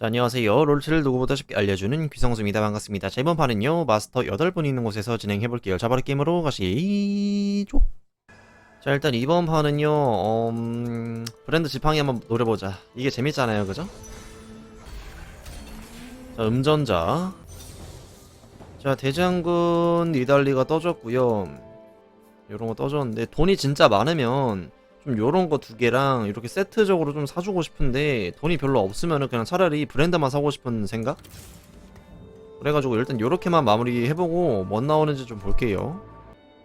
자, 안녕하세요. 롤체를 누구보다 쉽게 알려주는 귀성수입니다. 반갑습니다. 자, 이번 판은요, 마스터 8분 있는 곳에서 진행해볼게요. 자, 바로 게임으로 가시죠. 자, 일단 이번 판은요, 음, 브랜드 지팡이 한번 노려보자. 이게 재밌잖아요, 그죠? 자, 음전자. 자, 대장군 니달리가 떠졌고요 요런 거 떠졌는데, 돈이 진짜 많으면, 좀 요런 거 두 개랑 이렇게 세트적으로 좀 사주고 싶은데 돈이 별로 없으면은 그냥 차라리 브랜드만 사고 싶은 생각? 그래가지고 일단 요렇게만 마무리 해보고 뭐 나오는지 좀 볼게요.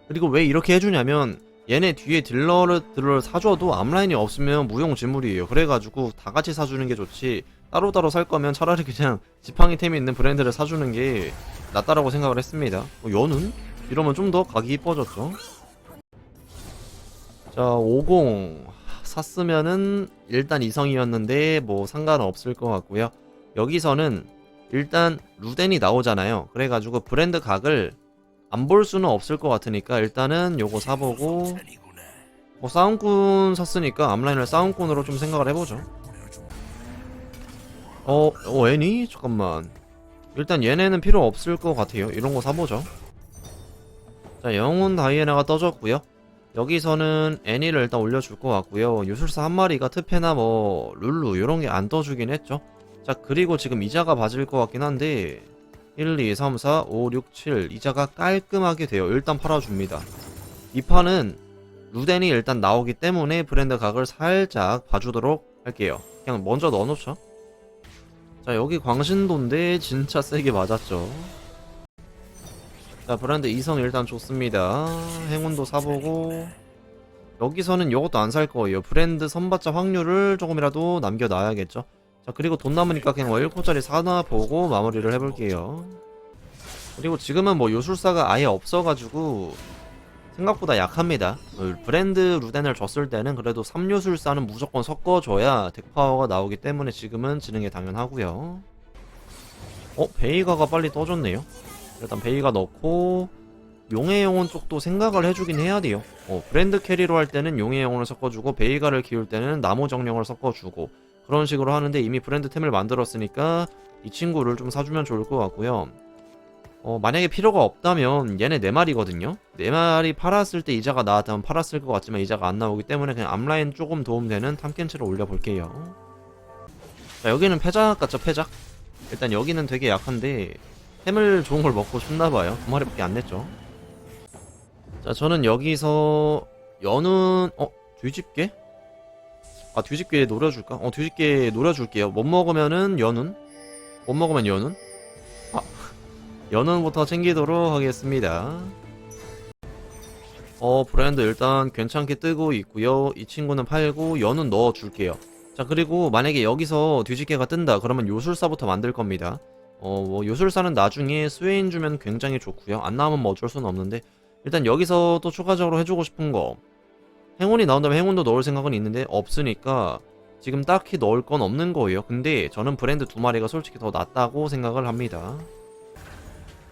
그리고 왜 이렇게 해주냐면 얘네 뒤에 딜러를 딜러를 사줘도 앞라인이 없으면 무용지물이에요. 그래가지고 다 같이 사주는 게 좋지. 따로따로 살 거면 차라리 그냥 지팡이템이 있는 브랜드를 사주는 게 낫다라고 생각을 했습니다. 뭐 연운? 이러면 좀더 각이 이뻐졌죠 자, 50 샀으면은 일단 이성이었는데 뭐 상관없을 것 같고요. 여기서는 일단 루덴이 나오잖아요. 그래가지고 브랜드 각을 안 볼 수는 없을 것 같으니까 일단은 요거 사보고 뭐 싸움꾼 샀으니까 앞라인을 싸움꾼으로 좀 생각을 해보죠. 어, 어 애니? 잠깐만. 일단 얘네는 필요 없을 것 같아요. 이런 거 사보죠. 자, 영혼 다이애나가 떠졌고요. 여기서는 애니를 일단 올려줄 것 같고요. 유술사 한 마리가 트페나 뭐 룰루 이런 게 안 떠주긴 했죠. 자 그리고 지금 이자가 봐질 것 같긴 한데 1, 2, 3, 4, 5, 6, 7 이자가 깔끔하게 돼요. 일단 팔아줍니다. 이 판은 루덴이 일단 나오기 때문에 브랜드 각을 살짝 봐주도록 할게요. 그냥 먼저 넣어놓죠. 자 여기 광신도인데 진짜 세게 맞았죠 자 브랜드 이성 일단 좋습니다. 행운도 사보고. 여기서는 이것도 안 살 거예요. 브랜드 선받자 확률을 조금이라도 남겨놔야겠죠. 자 그리고 돈 남으니까 그냥 1코짜리 사나 보고 마무리를 해볼게요. 그리고 지금은 뭐 요술사가 아예 없어가지고 생각보다 약합니다. 어, 브랜드 루덴을 줬을 때는 그래도 3요술사는 무조건 섞어줘야 덱파워가 나오기 때문에 지금은 지는 게 당연하고요. 어? 베이가가 빨리 떠졌네요 일단 베이가 넣고 용의 영혼 쪽도 생각을 해주긴 해야 돼요. 어, 브랜드 캐리로 할 때는 용의 영혼을 섞어주고 베이가를 키울 때는 나무 정령을 섞어주고 그런 식으로 하는데 이미 브랜드 템을 만들었으니까 이 친구를 좀 사주면 좋을 것 같고요. 어, 만약에 필요가 없다면 얘네 네 마리거든요. 네 마리 팔았을 때 이자가 나왔다면 팔았을 것 같지만 이자가 안 나오기 때문에 그냥 앞라인 조금 도움되는 탐켄치를 올려볼게요. 자 여기는 패작 같죠 패작? 일단 여기는 되게 약한데 햄을 좋은 걸 먹고 싶나봐요. 두 마리밖에 안 냈죠. 자, 저는 여기서 연은 어 뒤집게? 아 뒤집게 노려줄까? 어 뒤집게 노려줄게요. 못 먹으면은 연은? 못 먹으면 연은? 아 연은부터 챙기도록 하겠습니다. 어 브랜드 일단 괜찮게 뜨고 있고요. 이 친구는 팔고 연은 넣어줄게요. 자 그리고 만약에 여기서 뒤집개가 뜬다 그러면 요술사부터 만들 겁니다. 어, 뭐 요술사는 나중에 스웨인 주면 굉장히 좋고요. 안 나오면 뭐 어쩔 수는 없는데 일단 여기서 또 추가적으로 해주고 싶은 거 행운이 나온다면 행운도 넣을 생각은 있는데 없으니까 지금 딱히 넣을 건 없는 거예요. 근데 저는 브랜드 두 마리가 솔직히 더 낫다고 생각을 합니다.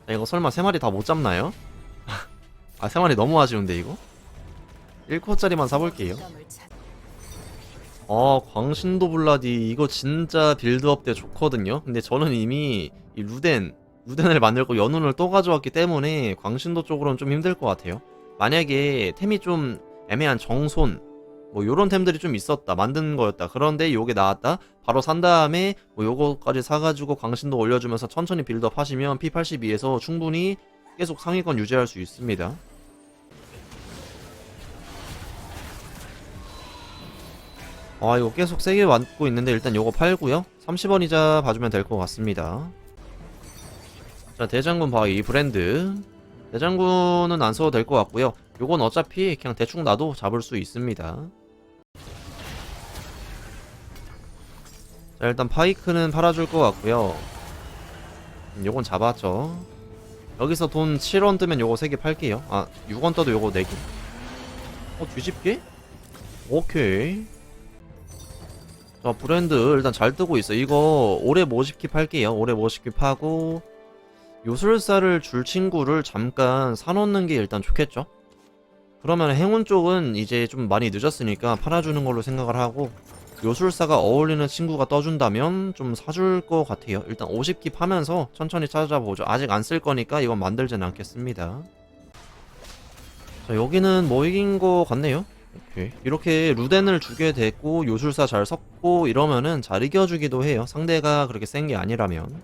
자, 이거 설마 세 마리 다 못 잡나요? 아, 세 마리 너무 아쉬운데 이거? 1코짜리만 사볼게요. 어 광신도 블라디. 이거 진짜 빌드업 때 좋거든요. 근데 저는 이미 이 루덴 루덴을 만들고 연운을 또 가져왔기 때문에 광신도 쪽으로는 좀 힘들 것 같아요. 만약에 템이 좀 애매한 정손 뭐 요런 템들이 좀 있었다 만든 거였다 그런데 요게 나왔다 바로 산 다음에 뭐 요거까지 사가지고 광신도 올려주면서 천천히 빌드업 하시면 P82에서 충분히 계속 상위권 유지할 수 있습니다 아 이거 계속 세게 맞고 있는데 일단 요거 팔고요. 30원 이자 봐주면 될 것 같습니다. 자 대장군 바위 브랜드. 대장군은 안 써도 될 것 같고요. 요건 어차피 그냥 대충 놔도 잡을 수 있습니다. 자 일단 파이크는 팔아줄 것 같고요. 음, 요건 잡았죠. 여기서 돈 7원 뜨면 요거 3개 팔게요. 아 6원 떠도 요거 4개. 어 뒤집게? 오케이 자 브랜드 일단 잘 뜨고 있어 이거 올해 50키 팔게요 올해 50키 파고 요술사를 줄 친구를 잠깐 사놓는 게 일단 좋겠죠 그러면 행운 쪽은 이제 좀 많이 늦었으니까 팔아주는 걸로 생각을 하고 요술사가 어울리는 친구가 떠준다면 좀 사줄 것 같아요. 일단 50킵 하면서 천천히 찾아보죠. 아직 안 쓸 거니까 이건 만들진 않겠습니다. 자, 여기는 뭐 이긴 거 같네요. 오케이. 이렇게 루덴을 주게 됐고 요술사 잘 섞고 이러면은 잘 이겨주기도 해요. 상대가 그렇게 센 게 아니라면.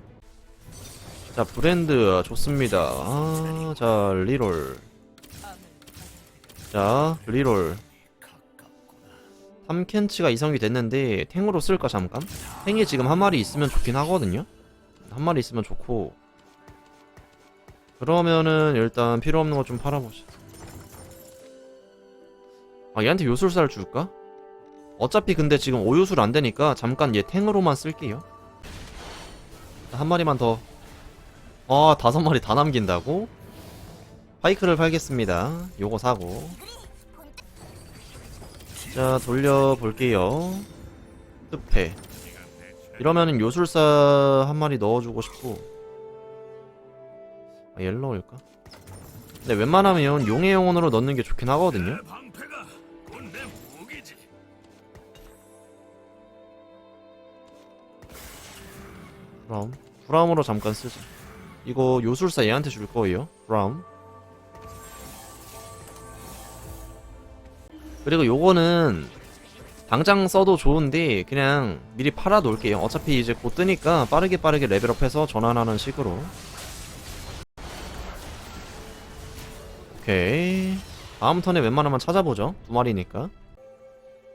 자, 브랜드 좋습니다. 아, 자, 리롤. 자, 리롤. 탐켄치가 이성이 됐는데 탱으로 쓸까 잠깐? 탱이 지금 한 마리 있으면 좋긴 하거든요. 한 마리 있으면 좋고. 그러면은 일단 필요 없는 거 좀 팔아보자. 아 얘한테 요술사를 줄까? 어차피 근데 지금 오요술 안 되니까 잠깐 얘 탱으로만 쓸게요. 한 마리만 더. 아 다섯 마리 다 남긴다고? 파이크를 팔겠습니다. 요거 사고. 자 돌려볼게요 습해 이러면은 요술사 한 마리 넣어주고 싶고 아, 넣을까? 근데 웬만하면 용의 영혼으로 넣는 게 좋긴 하거든요 브라움 브라움으로 잠깐 쓰자 이거 요술사 얘한테 줄 거예요. 브라움. 그리고 요거는 당장 써도 좋은데 그냥 미리 팔아 놓을게요. 어차피 이제 곧 뜨니까 빠르게 빠르게 레벨업해서 전환하는 식으로. 오케이. 다음 턴에 웬만하면 찾아보죠. 두 마리니까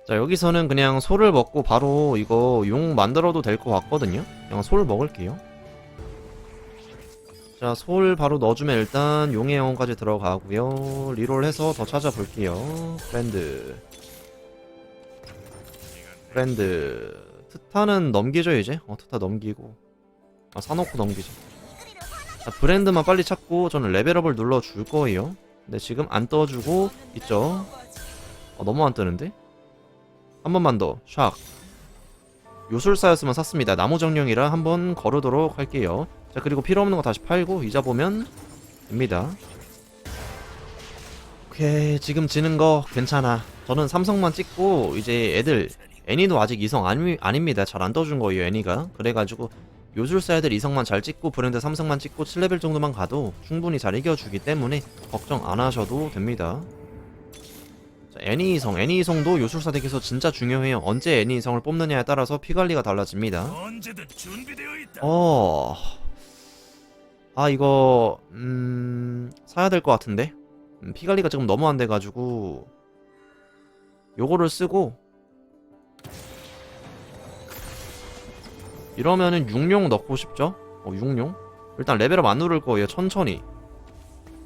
자 여기서는 그냥 솔을 먹고 바로 이거 용 만들어도 될 것 같거든요. 그냥 솔 먹을게요. 자솔 바로 넣어주면 일단 용의 영혼까지 들어가고요. 리롤해서 더 찾아볼게요. 프렌드. 프렌드. 트타는 넘기죠 이제? 어 트타 넘기고. 아 사놓고 넘기죠. 자 브랜드만 빨리 찾고 저는 레벨업을 눌러줄 거예요. 근데 지금 안 떠주고 있죠? 어, 너무 안 뜨는데 한 번만 더. 샥. 요술사였으면 샀습니다. 나무 정령이라 한번 거르도록 할게요. 자 그리고 필요 없는 거 다시 팔고 이자 보면 됩니다. 오케이. 지금 지는 거 괜찮아. 저는 삼성만 찍고 이제 애들 애니도 아직 이성 아니, 아닙니다. 잘 안 떠준 거예요 애니가. 그래가지고 요술사 애들 이성만 잘 찍고 브랜드 삼성만 찍고 7레벨 정도만 가도 충분히 잘 이겨주기 때문에 걱정 안 하셔도 됩니다. 자, 애니 이성 애니 이성도 요술사 덱에서 진짜 중요해요 언제 애니 이성을 뽑느냐에 따라서 피 관리가 달라집니다 언제든 준비되어 있다. 어. 아 이거 음 사야 될 것 같은데 음, 피 관리가 지금 너무 안 돼가지고 요거를 쓰고 이러면은 6용 넣고 싶죠? 어 6용? 일단 레벨업 안 누를 거예요 천천히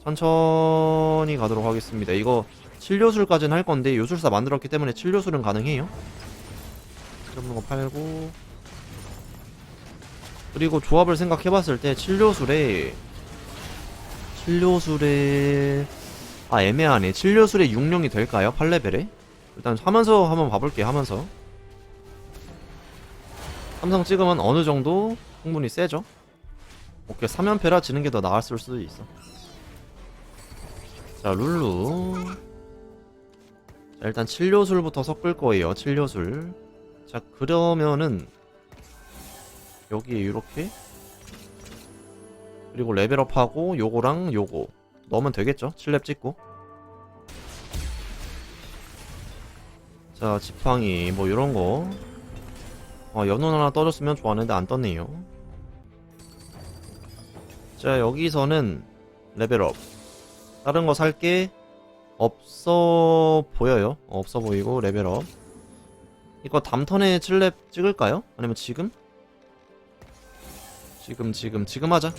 천천히 가도록 하겠습니다 이거 7요술까지는 할 건데 요술사 만들었기 때문에 7요술은 가능해요 이런 거 팔고 그리고 조합을 생각해봤을 때 7요술에 7요술에 아 애매하네 7요술에 6령이 될까요? 8레벨에? 일단 하면서 한번 봐볼게요 하면서 삼성 찍으면 어느 정도 충분히 세죠? 오케이 3연패라 지는 게 더 나았을 수도 있어 자 룰루 자 일단 7요술부터 섞을 거예요 7요술. 자 그러면은 여기 이렇게 그리고 레벨업하고 요거랑 요거 넣으면 되겠죠? 7렙 찍고. 자 지팡이 뭐 요런거. 어, 연운 하나 떠줬으면 좋았는데 안 떴네요. 자 여기서는 레벨업. 다른 거 살게 없어 보여요. 어, 없어 보이고 레벨업. 이거 담턴에 7렙 찍을까요? 아니면 지금? 지금 지금 지금 하자.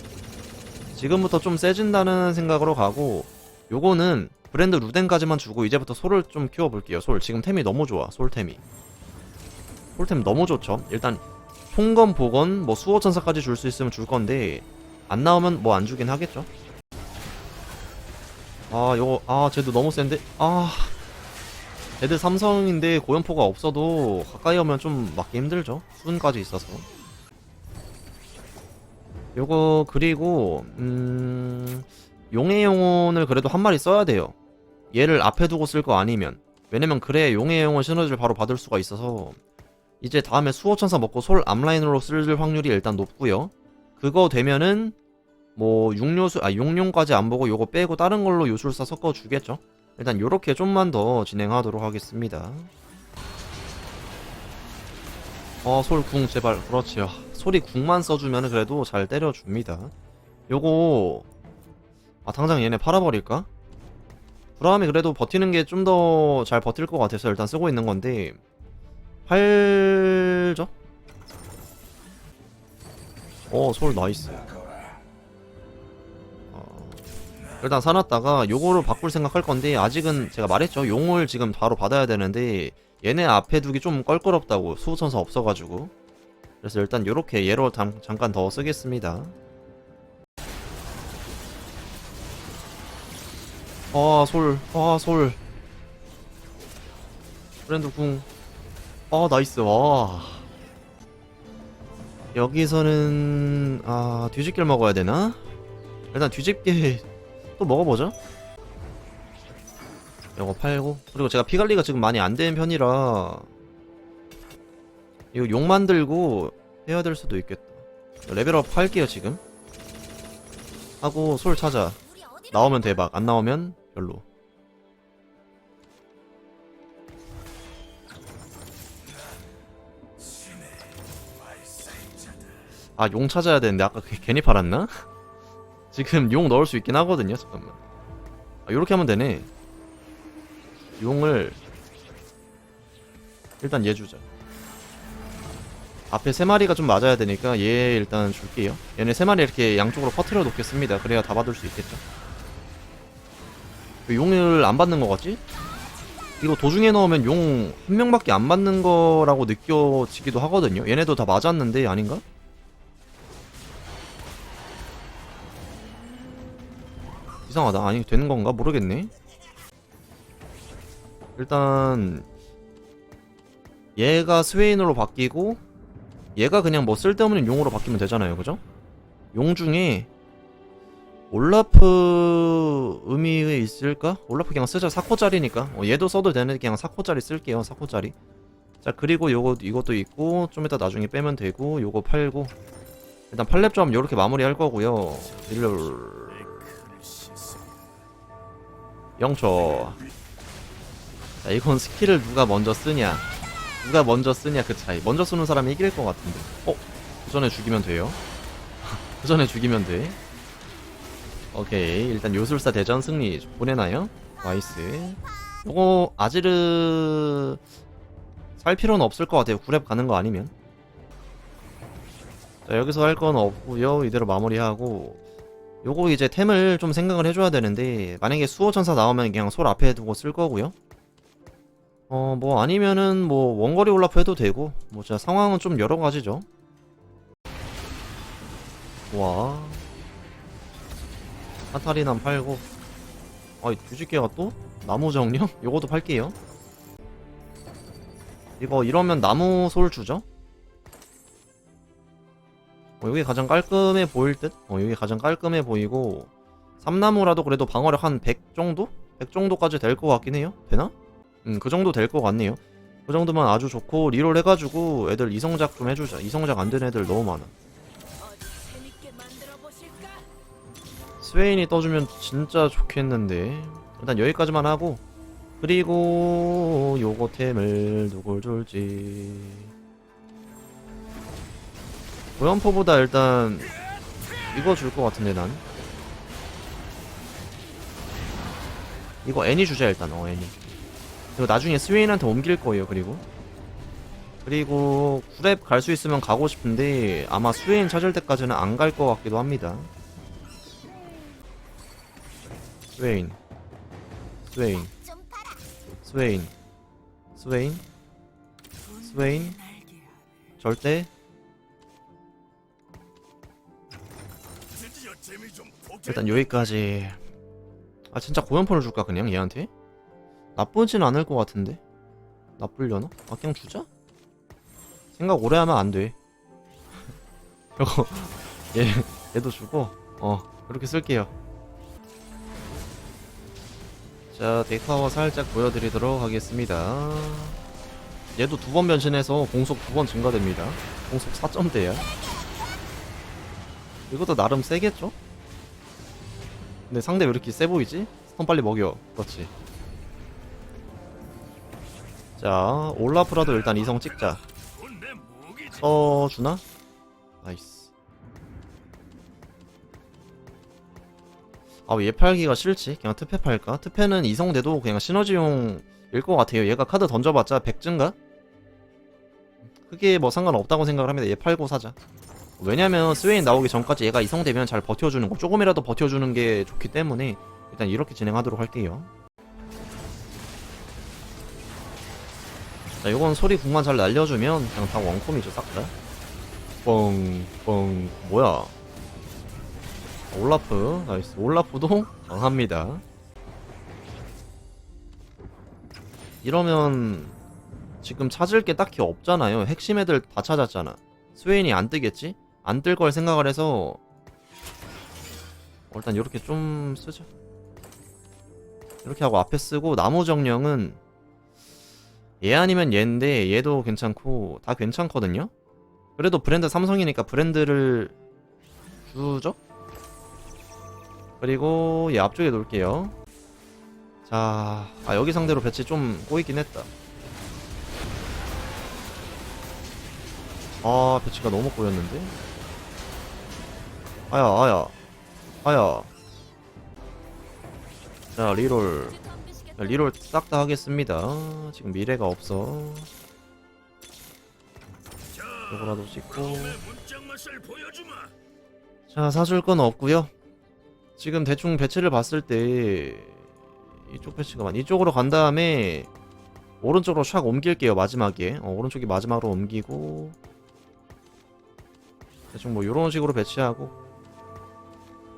지금부터 좀 세진다는 생각으로 가고 요거는 브랜드 루덴까지만 주고 이제부터 솔을 좀 키워볼게요. 솔. 지금 템이 너무 좋아 솔템이. 솔템 너무 좋죠. 일단 총검 보건 뭐 수호천사까지 줄 수 있으면 줄 건데 안 나오면 뭐 안 주긴 하겠죠 아 요거 아 쟤도 너무 센데? 아. 애들 삼성인데 고연포가 없어도 가까이 오면 좀 맞기 힘들죠? 수은까지 있어서. 요거 그리고 음 용의 영혼을 그래도 한 마리 써야 돼요. 얘를 앞에 두고 쓸 거 아니면. 왜냐면 그래야 용의 영혼 시너지를 바로 받을 수가 있어서. 이제 다음에 수호천사 먹고 솔 앞라인으로 쓸 확률이 일단 높고요. 그거 되면은 뭐 육료수 아 용룡까지 안 보고 요거 빼고 다른 걸로 요술사 섞어 주겠죠. 일단 요렇게 좀만 더 진행하도록 하겠습니다. 어, 솔궁 제발. 그렇지요. 솔이 궁만 써주면 그래도 잘 때려줍니다. 요거 아 당장 얘네 팔아버릴까? 브라움이 그래도 버티는 게 좀 더 잘 버틸 것 같아서 일단 쓰고 있는 건데 팔죠? 어, 솔 나이스. 일단 사놨다가 요거를 바꿀 생각할 건데 아직은 제가 말했죠. 용을 지금 바로 받아야 되는데 얘네 앞에 두기 좀 껄끄럽다고 수호천사 없어가지고 그래서 일단 요렇게 얘로 잠, 잠깐 더 쓰겠습니다. 아, 솔. 아, 솔. 브랜드 궁. 아, 나이스. 와. 여기서는 아, 뒤집기를 먹어야 되나? 일단 뒤집기 또 먹어보죠. 이거 팔고 그리고 제가 피 관리가 지금 많이 안 되는 편이라 이거 용 만들고 해야 될 수도 있겠다. 레벨업 할게요 지금. 하고 솔 찾아. 나오면 대박. 안 나오면 별로. 아, 용 찾아야 되는데 아까 그 괜히 팔았나? 지금 용 넣을 수 있긴 하거든요. 잠깐만. 아, 요렇게 하면 되네. 용을 일단 얘 주자. 앞에 세 마리가 좀 맞아야 되니까 얘 일단 줄게요. 얘네 세 마리 이렇게 양쪽으로 퍼트려 놓겠습니다. 그래야 다 받을 수 있겠죠. 왜 용을 안 받는 거 같지? 이거 도중에 넣으면 용 한 명밖에 안 받는 거라고 느껴지기도 하거든요. 얘네도 다 맞았는데 아닌가? 이상하다. 아니 되는 건가? 모르겠네. 일단 얘가 스웨인으로 바뀌고 얘가 그냥 뭐 쓸데없는 용으로 바뀌면 되잖아요, 그죠? 용 중에 올라프 의미에 있을까? 올라프 그냥 쓰자. 4코짜리니까. 어, 얘도 써도 되는데 그냥 4코짜리 쓸게요. 4코짜리. 자 그리고 요거 이것도 있고 좀 이따 나중에 빼면 되고 요거 팔고. 일단 팔렙점 요렇게 마무리 할 거고요. 딜러 영초. 자 이건 스킬을 누가 먼저 쓰냐? 누가 먼저 쓰냐 그 차이. 먼저 쓰는 사람이 이길 것 같은데. 어? 그 전에 죽이면 돼요? 그 전에 죽이면 돼? 오케이. 일단 요술사 대전 승리 보내나요? 나이스. 요거 아지르 살 필요는 없을 것 같아요. 9렙 가는 거 아니면. 자 여기서 할 건 없고요. 이대로 마무리하고 요거 이제 템을 좀 생각을 해줘야 되는데 만약에 수호천사 나오면 그냥 솔 앞에 두고 쓸 거고요 어 뭐 아니면은 뭐 원거리 올라프 해도 되고 뭐 진짜 상황은 좀 여러 가지죠 와 카타리난 팔고 아이 뒤집개가 또? 나무 정령? 요것도 팔게요 이거 이러면 나무 솔 주죠? 어, 여기 가장 깔끔해 보일 듯? 어, 여기 가장 깔끔해 보이고 삼나무라도 그래도 방어력 한 100 정도? 100 정도까지 될 것 같긴 해요? 되나? 음, 그 정도 될 것 같네요 그 정도면 아주 좋고 리롤 해가지고 애들 이성작 좀 해주자 이성작 안 되는 애들 너무 많아? 스웨인이 떠주면 진짜 좋겠는데 일단 여기까지만 하고 그리고 요거 템을 누굴 줄지 고연포보다 일단 이거 줄 것 같은데 난. 이거 애니 주자 일단. 어 애니. 그리고 나중에 스웨인한테 옮길 거예요 그리고. 그리고 구랩 갈 수 있으면 가고 싶은데 아마 스웨인 찾을 때까지는 안 갈 것 같기도 합니다. 스웨인. 스웨인. 스웨인. 스웨인. 스웨인. 절대 일단 여기까지 아 진짜 고연포를 줄까 그냥 얘한테? 나쁘진 않을 것 같은데 나쁠려나? 아 그냥 주자? 생각 오래 하면 안돼 이거 얘 얘도 주고 어 그렇게 쓸게요 자 데이터와 살짝 보여드리도록 하겠습니다 얘도 두 번 변신해서 공속 두 번 증가됩니다. 공속 4점대야. 이것도 나름 세겠죠? 근데 상대 왜 이렇게 세 보이지? 스턴 빨리 먹여. 그렇지. 자, 올라프라도 일단 이성 찍자. 어, 주나? 나이스. 아, 왜얘 팔기가 싫지? 그냥 특패 팔까? 특패는 이성 돼도 그냥 시너지용일 것 같아요. 얘가 카드 던져봤자 100증가? 크게 뭐 상관없다고 생각을 합니다. 얘 팔고 사자. 왜냐면 스웨인 나오기 전까지 얘가 이성되면 잘 버텨주는 거, 조금이라도 버텨주는 게 좋기 때문에 일단 이렇게 진행하도록 할게요. 자, 요건 소리 궁만 잘 날려주면 그냥 다 원콤이죠, 싹 다. 뻥, 뻥, 뭐야. 올라프, 나이스. 올라프도 강합니다. 이러면 지금 찾을 게 딱히 없잖아요. 핵심 애들 다 찾았잖아. 스웨인이 안 뜨겠지? 안 뜰 걸 생각을 해서 어, 일단 이렇게 좀 쓰자. 이렇게 하고 앞에 쓰고 나무 정령은 얘 아니면 얘인데 얘도 괜찮고 다 괜찮거든요. 그래도 브랜드 삼성이니까 브랜드를 주죠. 그리고 얘 앞쪽에 놓을게요. 자, 아 여기 상대로 배치 좀 꼬이긴 했다. 아 배치가 너무 꼬였는데. 아야, 아야, 아야. 자 리롤. 자, 리롤 싹 다 하겠습니다. 지금 미래가 없어. 자, 요거라도 찍고. 자, 사줄 건 없고요. 지금 대충 배치를 봤을 때 이쪽 배치가 많. 이쪽으로 간 다음에 오른쪽으로 샥 옮길게요. 마지막에. 어, 오른쪽이 마지막으로 옮기고 대충 뭐 이런 식으로 배치하고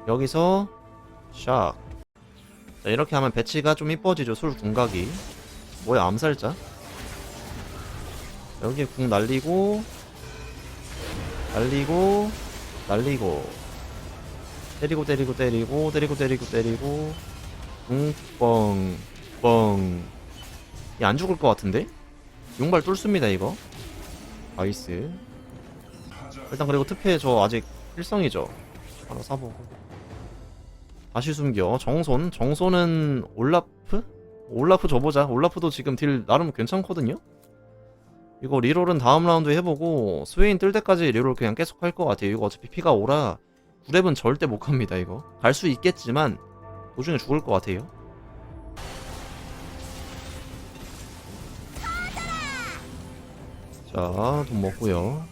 여기서 샥. 자, 이렇게 하면 배치가 좀 이뻐지죠. 술 궁각이. 뭐야, 암살자? 여기에 궁 날리고 날리고 날리고 때리고 때리고 때리고 때리고 때리고 때리고 웅뻥뻥 얘안 죽을 것 같은데? 용발 뚫습니다 이거 나이스 일단 그리고 특패 저 아직 필성이죠 하나 사보고 다시 숨겨 정손 정손은 올라프? 올라프 줘보자 올라프도 지금 딜 나름 괜찮거든요 이거 리롤은 다음 라운드 해보고 스웨인 뜰 때까지 리롤 그냥 계속 할 것 같아요. 이거 어차피 피가 오라 9렙은 절대 못 갑니다. 이거 갈 수 있겠지만 도중에 죽을 것 같아요. 자, 돈 먹고요.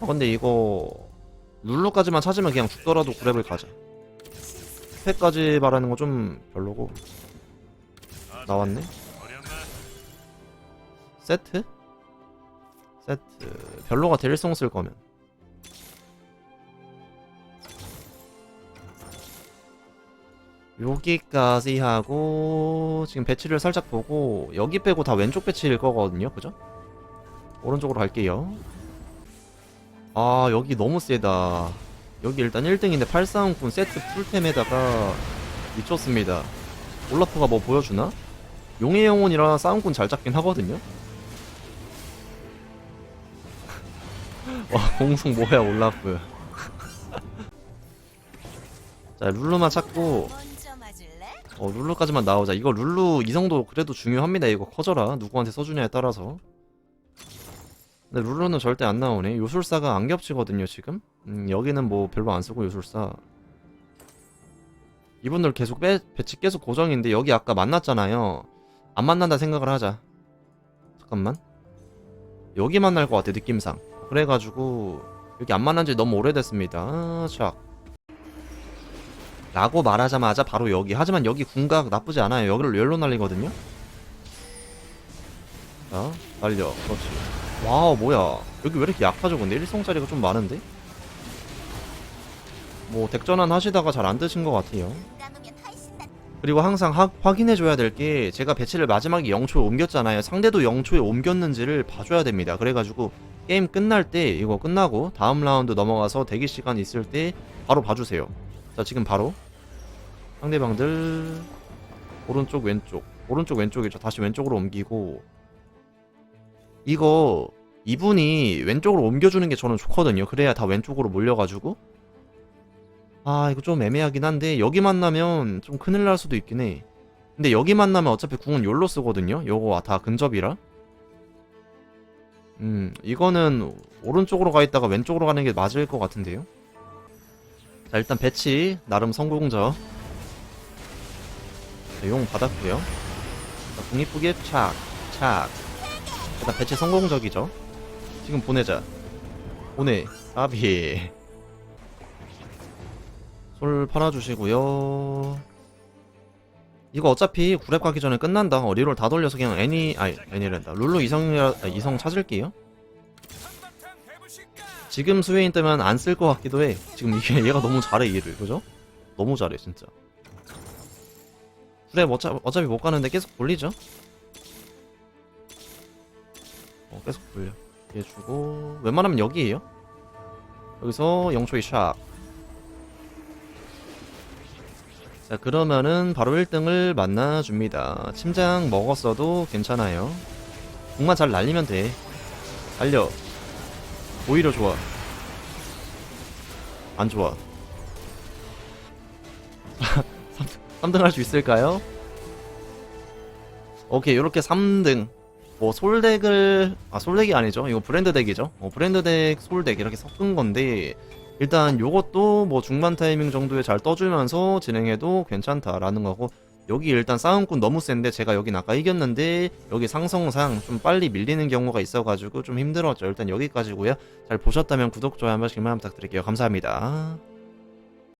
아 근데 이거 룰루까지만 찾으면 그냥 죽더라도 9렙을 가자. 패까지 바라는 거 좀 별로고 나왔네. 세트? 세트 별로가 델송 쓸 거면 여기까지 하고 지금 배치를 살짝 보고 여기 빼고 다 왼쪽 배치일 거거든요 그죠? 오른쪽으로 갈게요 아 여기 너무 세다. 여기 일단 1등인데 8싸움꾼 세트 풀템에다가 미쳤습니다. 올라프가 뭐 보여주나? 용의 영혼이라 싸움꾼 잘 잡긴 하거든요? 와 공성 뭐야 올라프. 자 룰루만 찾고? 어 룰루까지만 나오자. 이거 룰루 이성도 그래도 중요합니다. 이거 커져라. 누구한테 써주냐에 따라서 근데 룰루는 절대 안 나오네. 요술사가 안 겹치거든요 지금. 음, 여기는 뭐 별로 안 쓰고 요술사. 이분들 계속 배, 배치 계속 고정인데 여기 아까 만났잖아요. 안 만난다 생각을 하자. 잠깐만. 여기 만날 것 같아 느낌상. 그래가지고 여기 안 만난 지 너무 오래됐습니다. 아, 샥 라고 말하자마자 바로 여기. 하지만 여기 궁각 나쁘지 않아요. 여기를 열로 날리거든요. 자 날려. 그렇지 와우 뭐야. 여기 왜 이렇게 약하죠 근데? 1성짜리가 좀 많은데? 뭐 덱전환 하시다가 잘 안 드신 것 같아요. 그리고 항상 하- 확인해줘야 될 게 제가 배치를 마지막에 0초에 옮겼잖아요. 상대도 0초에 옮겼는지를 봐줘야 됩니다. 그래가지고 게임 끝날 때 이거 끝나고 다음 라운드 넘어가서 대기 시간 있을 때 바로 봐주세요. 자 지금 바로. 상대방들 오른쪽 왼쪽. 오른쪽 왼쪽이죠. 다시 왼쪽으로 옮기고 이거 이분이 왼쪽으로 옮겨주는 게 저는 좋거든요. 그래야 다 왼쪽으로 몰려가지고. 아 이거 좀 애매하긴 한데 여기 만나면 좀 큰일 날 수도 있긴 해. 근데 여기 만나면 어차피 궁은 요로 쓰거든요. 요거 다 근접이라. 음 이거는 오른쪽으로 가 있다가 왼쪽으로 가는 게 맞을 것 같은데요. 자 일단 배치 나름 성공적. 자, 용 받았고요. 자, 궁 이쁘게 착 착 일단 배치 성공적이죠. 지금 보내자. 보내. 아비 솔 팔아주시고요. 이거 어차피 구랩 가기 전에 끝난다. 어, 리롤 다 돌려서 그냥 애니 아니 애니랜다. 룰루 이성이라 아, 이성 찾을게요. 지금 스웨인 뜨면 안 쓸 것 같기도 해. 지금 이게 얘가 너무 잘해 일을 그죠? 너무 잘해 진짜. 그래 어차, 어차피 못 가는데 계속 돌리죠 어 계속 돌려. 얘 주고 웬만하면 여기에요. 여기서 영초이 샥 자 그러면은 바로 1등을 만나줍니다. 침장 먹었어도 괜찮아요. 공만 잘 날리면 돼. 달려. 오히려 좋아. 안 좋아. 3등 할수 있을까요? 오케이 요렇게 3등 뭐 솔덱을 아 솔덱이 아니죠. 이거 브랜드 덱이죠. 어, 브랜드 덱 솔덱 이렇게 섞은 건데 일단 요것도 뭐 중반 타이밍 정도에 잘 떠주면서 진행해도 괜찮다라는 거고 여기 일단 싸움꾼 너무 센데 제가 여긴 아까 이겼는데 여기 상성상 좀 빨리 밀리는 경우가 있어가지고 좀 힘들었죠. 일단 여기까지고요. 잘 보셨다면 구독 좋아요 한 번씩만 부탁드릴게요. 감사합니다